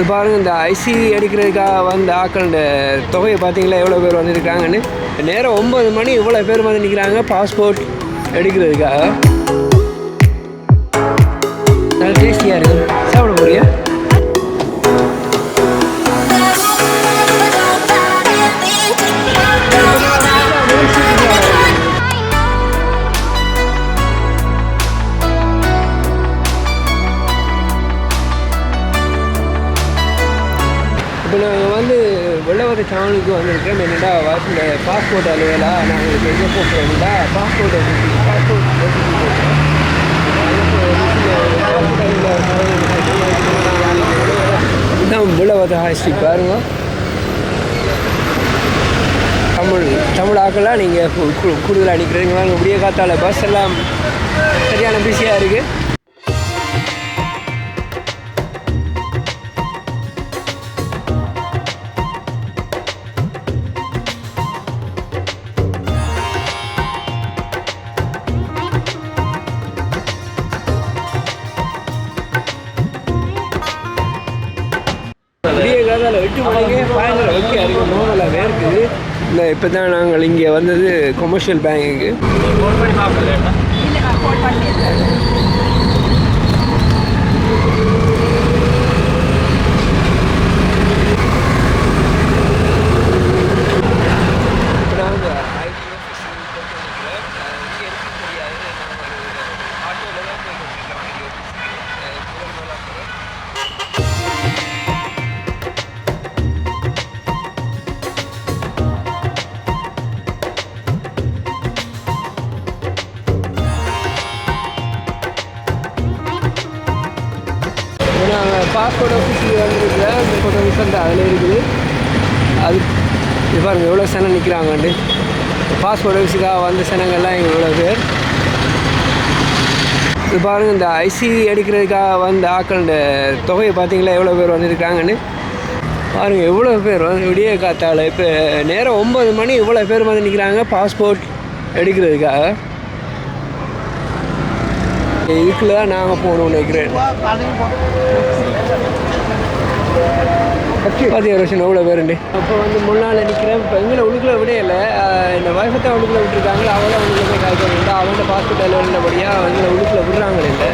இப்போ பாருங்க இந்த ஐசி எடுக்கிறதுக்காக வந்த ஆக்களோட தொகையை பார்த்தீங்களா? எவ்வளோ பேர் வந்திருக்காங்கன்னு. நேரம் ஒம்பது மணி இவ்வளோ பேர் வந்து நிற்கிறாங்க பாஸ்போர்ட் எடுக்கிறதுக்காக. நல்ல டேஸ்டியாக இருக்கு. சாப்பிட போறியா? வெள்ளவர சேனலுக்கு வந்திருக்கேன். என்னடா இந்த பாஸ்போர்ட் அலுவலா நாங்கள் எங்கே போகிறோம்டா பாஸ்போர்ட் பாஸ்போர்ட் இதான் வெள்ளவர பாருங்க. தமிழ் தமிழாக்கெல்லாம் நீங்கள் கூடுதலாக நிற்கிறீங்க வாங்க விடிய காத்தால பஸ் எல்லாம் சரியான பிஸியாக இருக்குது எட்டு மணிக்கு பயங்கர வெக்கையாக இருக்குது நோமலாகவே இருக்குது இல்லை இப்போ தான் நாங்கள் இங்கே வந்தது கொமர்ஷியல் பேங்குக்கு ஃபோன் பண்ணி நாங்கள் பாஸ்போர்ட் ஆஃபீஸுக்கு வந்துருக்குறேன் ஃபோட்டோ ஆஃபீஸ் அந்த அதில் இருக்குது. அது இது பாருங்க எவ்வளோ சனம் நிற்கிறாங்கண்டு பாஸ்போர்ட் ஆஃபீஸுக்காக வந்த சனங்கள்லாம் எங்கள் இவ்வளோ பேர். இது பாருங்கள் இந்த ஐசி எடுக்கிறதுக்காக வந்த ஆக்களோட தொகையை பார்த்தீங்களா எவ்வளோ பேர் வந்திருக்காங்கன்னு பாருங்கள் எவ்வளோ பேர் வந்து விடிய காத்தால் இப்போ நேரம் ஒம்பது மணி இவ்வளோ பேர் வந்து நிற்கிறாங்க பாஸ்போர்ட் எடுக்கிறதுக்காக. இதுக்குள்ள தான் நாங்கள் போகணும்னு நினைக்கிறேன். பார்த்தீங்க வருஷம் எவ்வளோ பேருண்டு அப்போ வந்து முன்னால் நிற்கிறேன் இப்போ எங்களை உள்ளுக்குள்ள விடையில. இந்த வயசத்தை தான் உள்ளுக்குள்ள விட்டுருக்காங்க. அவளை உள்ளுக்குள்ள போய் காய்க்க அவங்கள பாஸ்போர்ட் அலுவலபடியாக எங்களை உள்ளுக்குள்ள விடுறாங்களே இல்லை.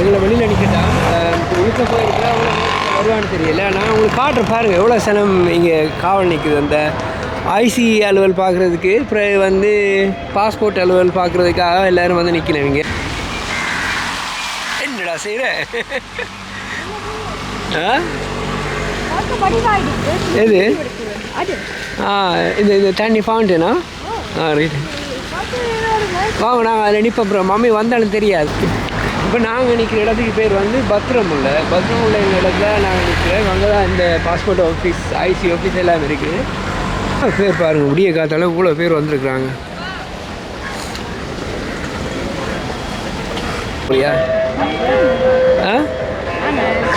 எங்களை வெளியில் நிற்கட்டான் உள்ளுக்குள்ள போயிருக்கிறேன் அவங்கள வருவான்னு தெரியல. நான் உங்களுக்கு காட்டுறேன் பாருங்கள் எவ்வளோ சனம் இங்கே காவல் நிற்குது அந்த ஐசி அலுவல் பார்க்குறதுக்கு அப்புறம் வந்து பாஸ்போர்ட் அலுவல் பார்க்குறதுக்காக எல்லோரும் வந்து நிற்கிறவங்க என்னடா செய்கிற ஆ எது ஆ இது இது தண்ணி ஃபவுண்டனா ஆ ரைட் வாங்க நாங்கள் அதில் நிற்போம் மம்மி வந்தாலும் தெரியாது. இப்போ நாங்கள் நிற்கிற இடத்துக்கு பேர் வந்து பத்ரமுல்ல பத்ரமுல்ல இந்த இடத்துல நாங்கள் நிற்கிறோம் அங்கே தான் இந்த பாஸ்போர்ட் ஆஃபீஸ் ஐசி ஆஃபீஸ் எல்லாம் இருக்குது பேர் பாருங்கள் விடிய காத்தால இவ்வளோ பேர் வந்திருக்குறாங்க. அப்படியா?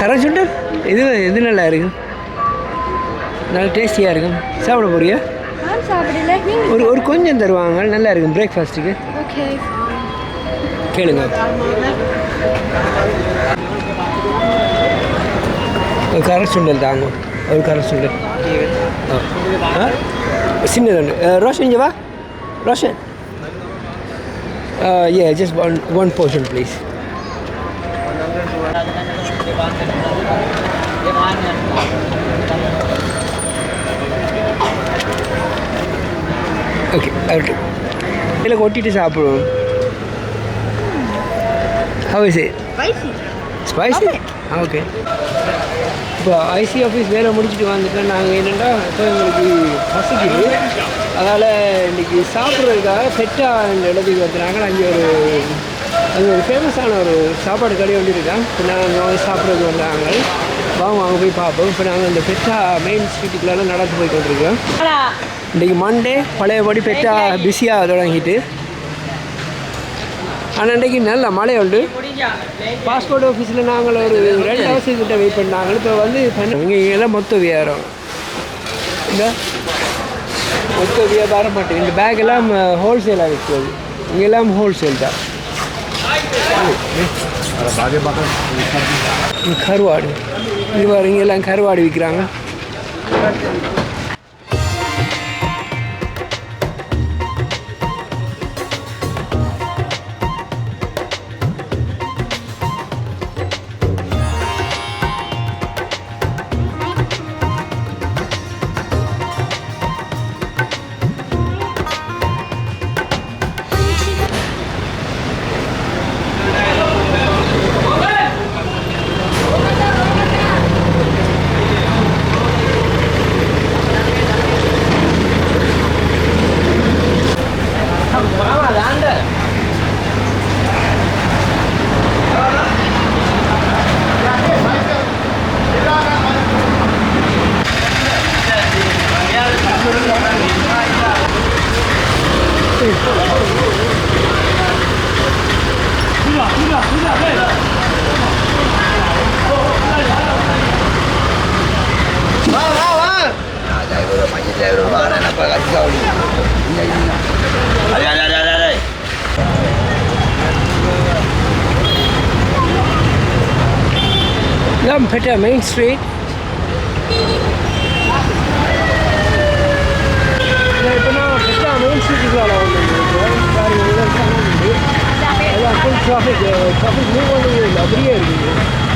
கரை சுண்டல்? இது இது நல்லா இருக்கு நல்லா டேஸ்டியாக இருக்கும். சாப்பிட போறியா? ஒரு ஒரு கொஞ்சம் தருவாங்க. நல்லா இருக்கும் பிரேக்ஃபாஸ்ட்டுக்கு கேளுங்க. ஒரு கரை சுண்டல் தாங்க. ஒரு கரை சுண்டல். ஆ. ஆ? சின்னது ரோஷன் இங்கே வா. ரோஷன். ஏ just one one portion please okay அவர்கிட்ட இல்லை கொட்டிட்டு சாப்பிடுவோம் how is spicy spicy okay இப்போ ஐசி ஆஃபீஸ் வேலை முடிச்சுட்டு வந்துட்டோம் நாங்கள் என்னென்னா இப்போ எங்களுக்கு பசிக்குது அதனால் இன்றைக்கி சாப்பிட்றதுக்காக பெட்டா இந்த இடத்துக்கு வந்துனாங்க அங்கே ஒரு அங்கே ஒரு ஃபேமஸான ஒரு சாப்பாடு கடை ஒன்று இப்போ நாங்கள் வந்து சாப்பிட்றது வந்தாங்க. வாங்க அங்கே போய் பார்ப்போம். இப்போ நாங்கள் இந்த பெட்டா மெயின் ஸ்ட்ரீட்டுக்குள்ளே நடந்து போய் கொண்டிருக்கோம் இன்றைக்கி மண்டே பழையபடி பெட்டா பிஸியாக தொடங்கிட்டு. ஆனால் இன்றைக்கி நல்ல மழை உண்டு. பாஸ்போர்ட் ஆஃபீஸில் நாங்கள் ஒரு ரெண்டு ஹவர்ஸ் கிட்ட வெயிட் பண்ணாங்க. இப்போ வந்து இங்கே எல்லாம் மொத்த வியாபாரம். இந்த மொத்த வியாபாரம் மாட்டேன் இந்த பேக் எல்லாம் ஹோல்சேலாக விற்கிறது இங்கெல்லாம் ஹோல்சேல் தான். கருவாடு. இது பாருங்க எல்லாம் கருவாடு விற்கிறாங்க இதான் பெட்ட main street traffic, eh, traffic muy bueno değil, abriyer. Eh.